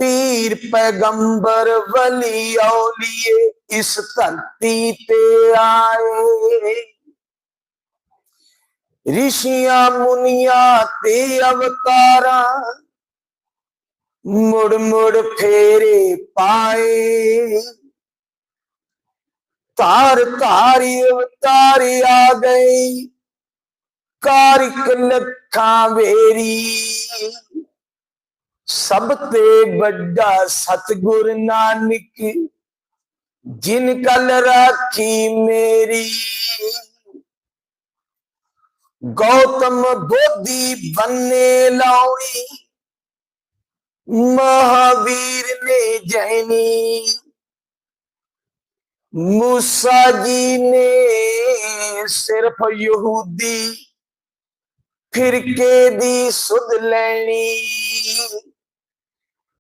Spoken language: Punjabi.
ਪੀਰ ਪੈਗੰਬਰ ਵਲੀ ਔਲੀਏ, ਇਸ ਧਰਤੀ ਤੇ ਆਏ। ਰਿਸ਼ੀਆਂ ਮੁਨੀਆਂ ਤੇ ਅਵਤਾਰਾਂ ਮੁੜ ਮੁੜ ਫੇਰੇ ਪਾਏ। ਧਾਰ ਧਾਰੀ ਅਵਤਾਰ ਆ ਗਈ ਕਾਰਿਕ ਲੱਖਾਂ ਵੇਰੀ। ਸਭ ਤੇ ਵੱਡਾ ਸਤਗੁਰ ਨਾਨਕ, ਜਿਨ ਕਲ ਰਾਖੀ ਮੇਰੀ। ਗੌਤਮ ਬੋਧੀ ਬੰਨੇ ਲਾਉਣੀ, ਮਹਾਵੀਰ ਨੇ ਜੈਨੀ ਮੂਸਾ ਜੀ ਨੇ ਸਿਰਫ ਯਹੂਦੀ ਫਿਰਕੇ ਦੀ ਸੁਧ ਲੈਣੀ।